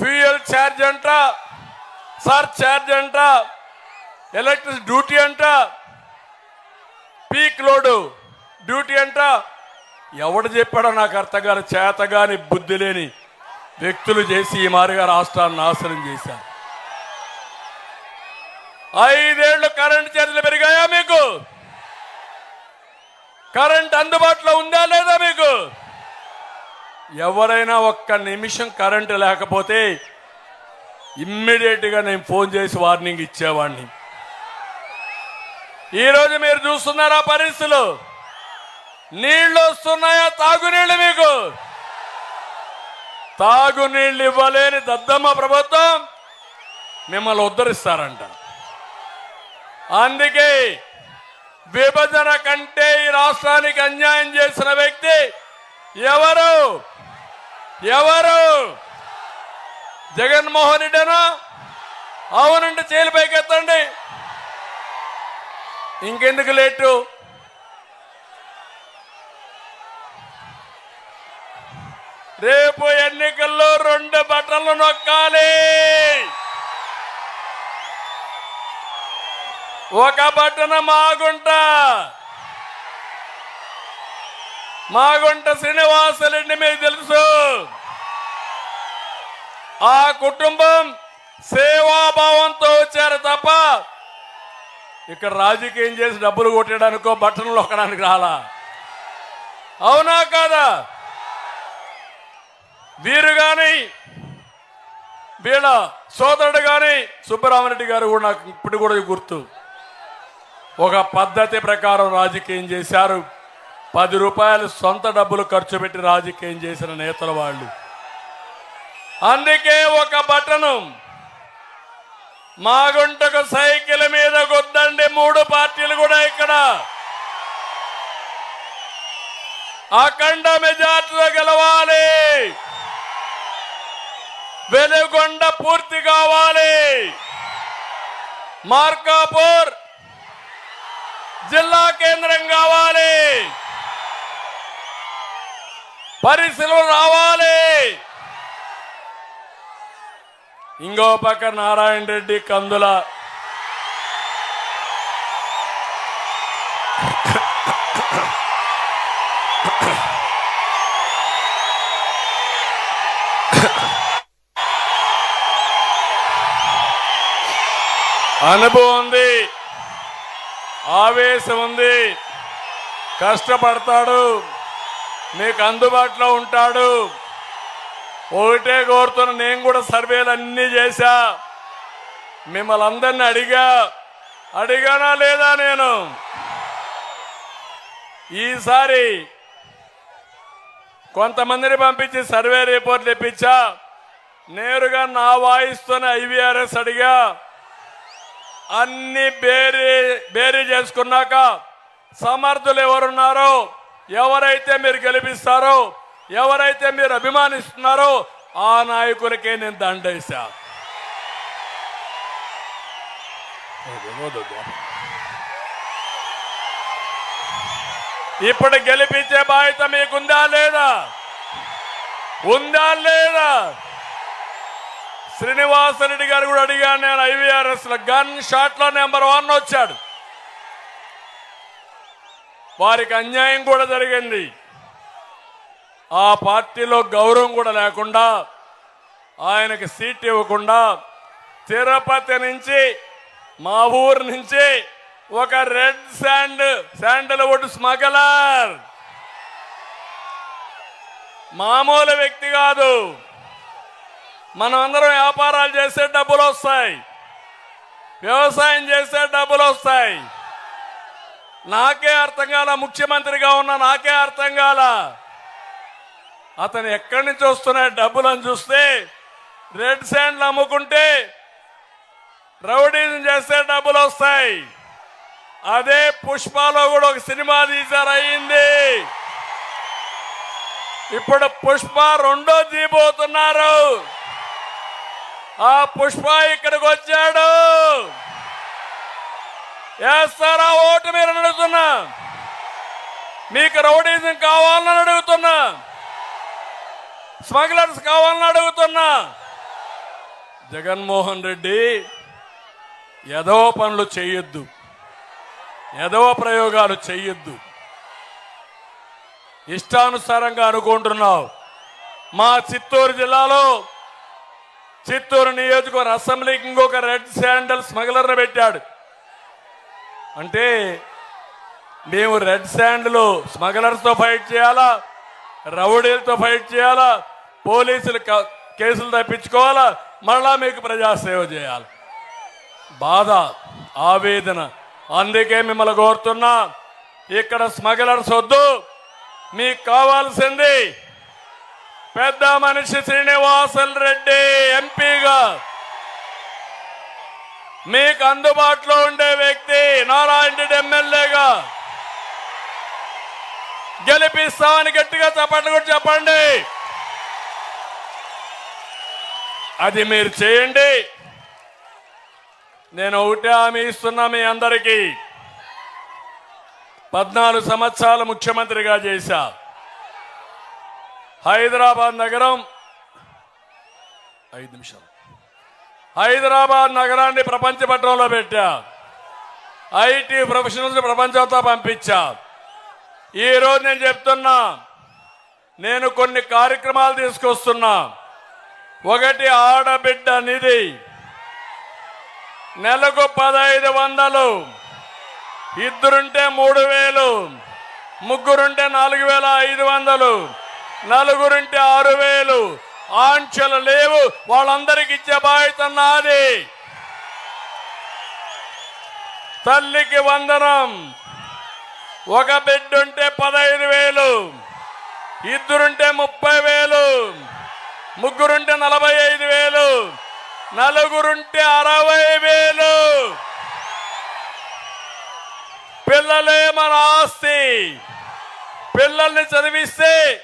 Fuel charge అంట sir charge అంట electric duty అంట పీక్ లోడు డ్యూటీ అంట. ఎవడు చెప్పాడో నాకు అర్థం కాని చేతగాని బుద్ధి లేని వ్యక్తులు చేసి ఈ మారుగా రాష్ట్రాన్ని నాశనం చేశారు. ఐదేళ్ళు కరెంట్ ఛార్జీలు పెరిగాయా మీకు? కరెంట్ అందుబాటులో ఉందా లేదా మీకు? ఎవరైనా ఒక్క నిమిషం కరెంటు లేకపోతే ఇమ్మీడియట్గా నేను ఫోన్ చేసి వార్నింగ్ ఇచ్చేవాడిని ఈరోజు మీరు చూస్తున్నారా పరిస్థితులు? నీళ్ళు వస్తున్నాయా? తాగునీళ్ళు మీకు? తాగునీళ్ళు ఇవ్వలేని దద్దమ్మ ప్రభుత్వం మిమ్మల్ని ఉద్ధరిస్తారంట. అందుకే విభజన కంటే ఈ రాష్ట్రానికి అన్యాయం చేసిన వ్యక్తి ఎవరు? ఎవరు? జగన్మోహన్ రెడ్డినా? అవునండి చేలు పైకెత్తండి. ఇంకెందుకు లేటు? రేపు ఎన్నికల్లో రెండు బట్టలు నొక్కాలి. ఒక బట్టన మాగుంట. మాగుంట శ్రీనివాసరెడ్డి మీకు తెలుసు. ఆ కుటుంబం సేవాభావంతో వచ్చారు తప్ప ఇక్కడ రాజకీయం చేసి డబ్బులు కొట్టడానికో బట్టలు నొక్కడానికి రాలా. అవునా కాదా? వీరు కానీ వీళ్ళ సోదరుడు కానీ సుబ్బరామరెడ్డి గారు కూడా నాకు ఇప్పుడు కూడా గుర్తు. ఒక పద్ధతి ప్రకారం రాజకీయం చేశారు. పది రూపాయలు సొంత డబ్బులు ఖర్చు పెట్టి రాజకీయం చేసిన నేతల వాళ్ళు. అందుకే ఒక బటను. మాగుంటకు సైకిల్ మీద గుద్దండి మూడు పార్టీలు కూడా ఇక్కడ. అఖండ మెజార్టీలో గెలవాలి. వెలుగొండ పూర్తి కావాలి. మార్కాపూర్ జిల్లా కేంద్రం కావాలి. పరిశీలన రావాలి. ఇంకో పక్క నారాయణ రెడ్డి కందుల. అనుభవం ఉంది. ఆవేశం ఉంది. కష్టపడతాడు. మీకు అందుబాటులో ఉంటాడు. ఒకటే కోరుతున్న నేను కూడా సర్వేలు అన్నీ చేశా. మిమ్మల్ని అందరిని అడిగా. అడిగానా లేదా నేను? ఈసారి కొంతమందిని పంపించి సర్వే రిపోర్ట్లు ఇప్పించా. నేరుగా నా వాయిస్తోనే ఐవీఆర్ఎస్ అడిగా. అన్ని బేరీ బేరీ చేసుకున్నాక సమర్థులు ఎవరున్నారో ఎవరైతే మీరు గెలిపిస్తారో ఎవరైతే మీరు అభిమానిస్తున్నారో ఆ నాయకులకే నేను దండేశా. ఇప్పుడు గెలిపించే బాధ్యత మీకుందా లేదా? ఉందా లేదా? శ్రీనివాసరెడ్డి గారు కూడా అడిగాను నేను ఐవీఆర్ఎస్లో గన్ షాట్లో నెంబర్ వన్ వచ్చాడు. వారికి అన్యాయం కూడా జరిగింది. ఆ పార్టీలో గౌరవం కూడా లేకుండా ఆయనకి సీట్ ఇవ్వకుండా తిరుపతి నుంచి మా ఊరు నుంచి ఒక రెడ్ శాండ్ శాండల్వుడ్ స్మగలర్. మామూలు వ్యక్తి కాదు. మనం అందరం వ్యాపారాలు చేసే డబ్బులు వస్తాయి. వ్యవసాయం చేసే డబ్బులు వస్తాయి. నాకే అర్థం కాల ముఖ్యమంత్రిగా ఉన్న నాకే అర్థం కాల. అతను ఎక్కడి నుంచి వస్తున్నాయి డబ్బులను చూస్తే రెడ్ శాండ్లు అమ్ముకుంటే రౌడీజం చేస్తే డబ్బులు వస్తాయి. అదే పుష్పలో కూడా ఒక సినిమా తీశారు అయింది ఇప్పుడు పుష్ప రెండో తీయబోతున్నారు. ఆ పుష్ప ఇక్కడికి వచ్చాడు. వేస్తారా? ఓటు మీరు అడుగుతున్నా మీకు రౌడీజం కావాలని అడుగుతున్నా. స్మగ్లర్స్ కావాలని అడుగుతున్నా. జగన్మోహన్ రెడ్డి ఏదో పనులు చేయొద్దు ఎదవ ప్రయోగాలు చేయొద్దు ఇష్టానుసారంగా అనుకుంటున్నావు. మా చిత్తూరు జిల్లాలో చిత్తూరు నియోజకవర్గ అసెంబ్లీకి ఇంకొక రెడ్ శాండల్ స్మగ్లర్ని పెట్టాడు. అంటే మేము రెడ్ శాండ్లు స్మగ్లర్స్తో ఫైట్ చేయాలా? రౌడీలతో ఫైట్ చేయాలా? పోలీసులు కేసులు తప్పించుకోవాలా? మళ్ళా మీకు ప్రజాసేవ చేయాలి. బాధ ఆవేదన. అందుకే మిమ్మల్ని కోరుతున్నా ఇక్కడ స్మగ్లర్స్ వద్దు. మీకు కావాల్సింది పెద్ద మనిషి శ్రీనివాసల్ రెడ్డి ఎంపీగా. మీకు అందుబాటులో ఉండే వ్యక్తి నారాయణ రెడ్డి ఎమ్మెల్యేగా. గెలిపిస్తామని గట్టిగా చెప్పండి కూడా చెప్పండి. అది మీరు చేయండి. నేను ఒకటే హామీ ఇస్తున్నా మీ అందరికీ. పద్నాలుగు సంవత్సరాలు ముఖ్యమంత్రిగా చేశా. హైదరాబాద్ నగరం ఐదు నిమిషాలు. హైదరాబాద్ నగరాన్ని ప్రపంచ పట్టణంలో పెట్టా. ఐటీ ప్రొఫెషనల్స్ ప్రపంచంతో పంపించా. ఈ రోజు నేను చెప్తున్నా నేను కొన్ని కార్యక్రమాలు తీసుకొస్తున్నా. ఒకటి ఆడబిడ్డ నిధి. నెలకు పదహైదు వందలు. ఇద్దరుంటే మూడు వేలు. ముగ్గురుంటే నాలుగు వేల ఐదు వందలు. నలుగురుంటే ఆరు వేలు. ఆంక్షలు లేవు. వాళ్ళందరికి ఇచ్చే బాధ్యత నాది. తల్లికి వందనం. ఒక బిడ్డ ఉంటే పదహైదు వేలు. ఇద్దరుంటే ముప్పై వేలు. ముగ్గురుంటే నలభై ఐదు వేలు. నలుగురుంటే అరవై వేలు. పిల్లలే మన ఆస్తి. పిల్లల్ని చదివిస్తే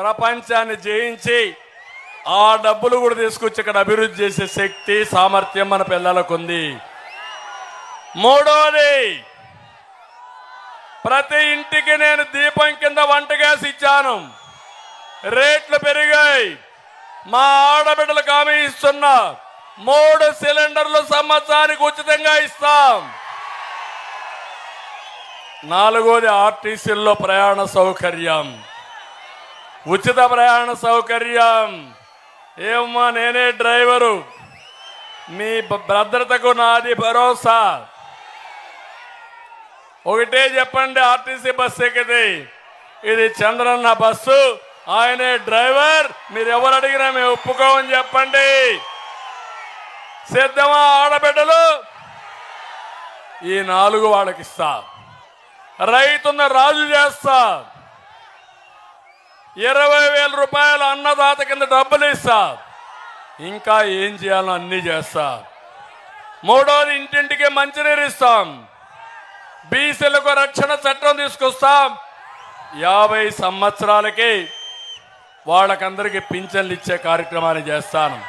ప్రపంచాన్ని జయించి ఆ డబ్బులు కూడా తీసుకొచ్చి ఇక్కడ అభివృద్ధి చేసే శక్తి సామర్థ్యం మన పిల్లలకు ఉంది మూడోది ప్రతి ఇంటికి నేను దీపం కింద వంట గ్యాస్ ఇచ్చాను. రేట్లు పెరిగాయి. మా ఆడబిడ్డలకు హామీ ఇస్తున్నా మూడు సిలిండర్లు సంవత్సరానికి ఉచితంగా ఇస్తాం. నాలుగోది ఆర్టీసీల్లో ప్రయాణ సౌకర్యం. ఉచిత ప్రయాణ సౌకర్యం. ఏమమ్మా నేనే డ్రైవరు. మీ భద్రతకు నాది భరోసా. ఒకటే చెప్పండి ఆర్టీసీ బస్సు ఎక్కితే. ఇది చంద్రన్న బస్సు ఆయనే డ్రైవర్. మీరు ఎవరు అడిగినా మేము ఒప్పుకోమని చెప్పండి. సిద్ధమా ఆడబిడ్డలు? ఈ నాలుగు వాళ్ళకిస్తా. రైతున్న రాజు చేస్తా. ఇరవై వేల రూపాయలు అన్నదాత కింద డబ్బులు ఇస్తా. ఇంకా ఏం చేయాలో అన్నీ చేస్తా. మూడోది ఇంటింటికి మంచినీరు ఇస్తాం. బీసీలకు రక్షణ చట్టం తీసుకొస్తాం. యాభై సంవత్సరాలకి వాళ్ళకందరికీ పింఛన్లు ఇచ్చే కార్యక్రమాన్ని చేస్తాను.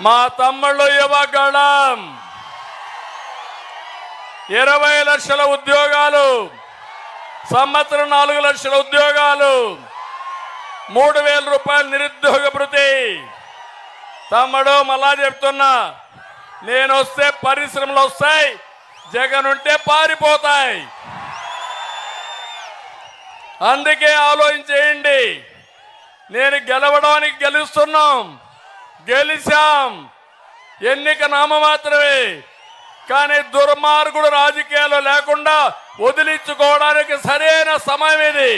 మా తమ్ముళ్ళు యువగళం. ఇరవై లక్షల ఉద్యోగాలు సంవత్సరం నాలుగు లక్షల ఉద్యోగాలు. మూడు వేల రూపాయలు నిరుద్యోగ భృతి. తమ్ముడు మళ్ళా చెప్తున్నా నేను వస్తే పరిశ్రమలు వస్తాయి జగన్ ఉంటే పారిపోతాయి. అందుకే ఆలోచించేయండి నేను గెలవడానికి గెలుస్తున్నాం గెలిచాం. ఎన్నిక నామమాత్రమే కానీ దుర్మార్గుడు రాజకీయాలు లేకుండా వదిలించుకోవడానికి సరైన సమయం ఇది.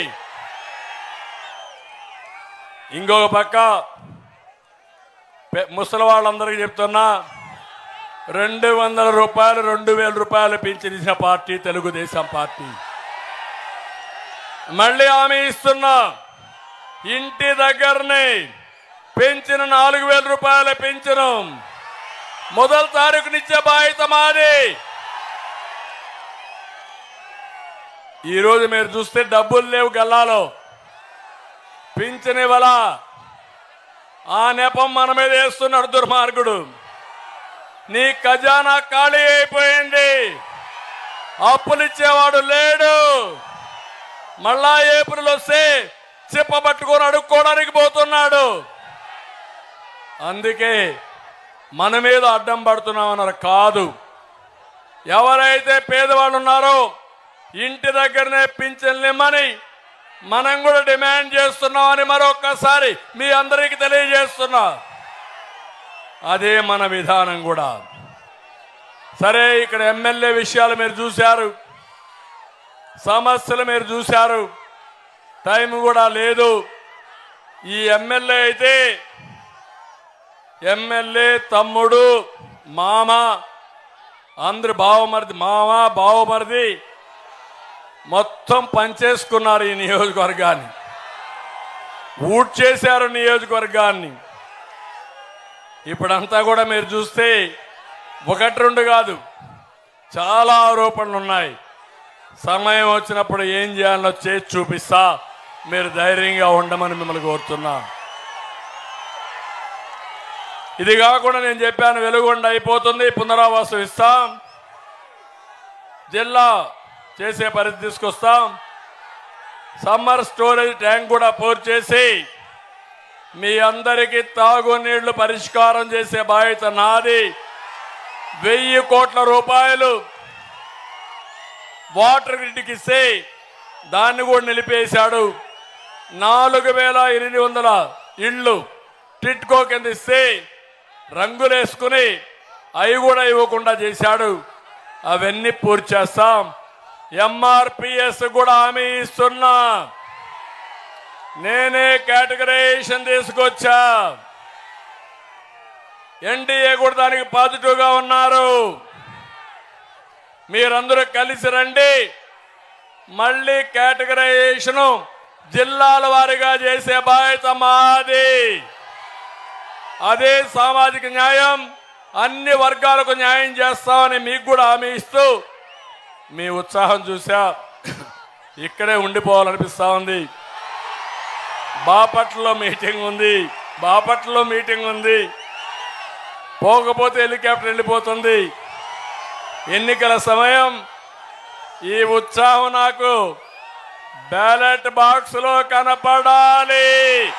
ఇంకొక పక్క ముసలి వాళ్ళందరికీ చెప్తున్నా రెండు వందల రూపాయలు రెండు వేల రూపాయలు పెంచిన పార్టీ తెలుగుదేశం పార్టీ. మళ్ళీ హామీ ఇస్తున్నా ఇంటి దగ్గరనే పెంచిన నాలుగు వేల రూపాయల పెంచను మొదటి తారీఖునిచ్చే బాధ్యత మాది. ఈరోజు మీరు చూస్తే డబ్బులు లేవు గల్లాలో. పింఛన్ ఆ నెపం మన మీద వేస్తున్నాడు దుర్మార్గుడు. నీ ఖజానా ఖాళీ అయిపోయింది. అప్పులిచ్చేవాడు లేడు. మళ్ళా ఏప్రిల్ వస్తే చిప్ప పట్టుకొని అడుక్కోవడానికి పోతున్నాడు. అందుకే మన మీద అడ్డం పడుతున్నామన్నారు కాదు. ఎవరైతే పేదవాళ్ళు ఉన్నారో ఇంటి దగ్గరనే పింఛన్లు ఇమ్మని మనం కూడా డిమాండ్ చేస్తున్నామని మరొక్కసారి మీ అందరికీ తెలియజేస్తున్నా. అదే మన విధానం కూడా. సరే ఇక్కడ ఎమ్మెల్యే విషయాలు మీరు చూశారు. సమస్యలు మీరు చూశారు. టైం కూడా లేదు. ఈ ఎమ్మెల్యే అయితే ఎమ్మెల్యే తమ్ముడు మామ అందరు బావమరిది మామ బావమరిది మొత్తం పనిచేసుకున్నారు ఈ నియోజకవర్గాన్ని. ఊట్ చేశారు నియోజకవర్గాన్ని. ఇప్పుడంతా కూడా మీరు చూస్తే ఒకటి రెండు కాదు చాలా ఆరోపణలు ఉన్నాయి. సమయం వచ్చినప్పుడు ఏం చేయాలో చేసి చూపిస్తా. మీరు ధైర్యంగా ఉండమని మిమ్మల్ని కోరుతున్నా. ఇది కాకుండా నేను చెప్పాను వెలుగొండ అయిపోతుంది పునరావాసం ఇస్తాం. జిల్లా చేసే పరిస్థితి తీసుకొస్తాం. సమ్మర్ స్టోరేజ్ ట్యాంక్ కూడా పూర్తి చేసి మీ అందరికీ తాగునీళ్ళు పరిష్కారం చేసే బాధ్యత నాది. వెయ్యి కోట్ల రూపాయలు వాటర్ గ్రిడ్కి ఇస్తే దాన్ని కూడా నిలిపేశాడు. నాలుగు వేల ఎనిమిది వందల ఇళ్ళు టిట్కో కింద ఇస్తే రంగులేసుకుని అవి కూడా ఇవ్వకుండా చేశాడు. అవన్నీ పూర్తి చేస్తాం. ఎంఆర్పిఎస్ కూడా హామీ ఇస్తున్నా. నేనే కేటగరైజేషన్ తీసుకొచ్చా. ఎన్డీఏ కూడా దానికి పాజిటివ్గా ఉన్నారు. మీరందరూ కలిసి రండి. మళ్ళీ కేటగరైజేషన్ జిల్లాల వారీగా చేసే బాధ్యత మాది. అదే సామాజిక న్యాయం అన్ని వర్గాలకు న్యాయం చేస్తామని మీకు కూడా హామీ ఇస్తూ మీ ఉత్సాహం చూసా ఇక్కడే ఉండిపోవాలనిపిస్తూ ఉంది. బాపట్లలో మీటింగ్ ఉంది. బాపట్లలో మీటింగ్ ఉంది. పోకపోతే హెలికాప్టర్ వెళ్ళిపోతుంది. ఎన్నికల సమయం. ఈ ఉత్సాహం నాకు బ్యాలెట్ బాక్స్లో కనపడాలి.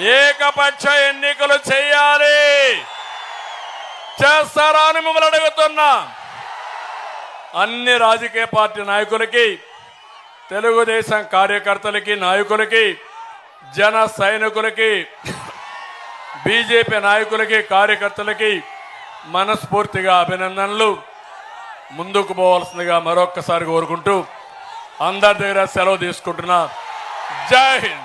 ఏకపక్ష ఎన్నికలు చేయాలి. చేస్తారా అని మిమ్మల్ని అడుగుతున్నా. అన్ని రాజకీయ పార్టీ నాయకులకి తెలుగుదేశం కార్యకర్తలకి నాయకులకి జన సైనికులకి బీజేపీ నాయకులకి కార్యకర్తలకి మనస్ఫూర్తిగా అభినందనలు. ముందుకు పోవాల్సిందిగా మరొక్కసారి కోరుకుంటూ అందరి దగ్గర సెలవు తీసుకుంటున్నా. జై హింద్.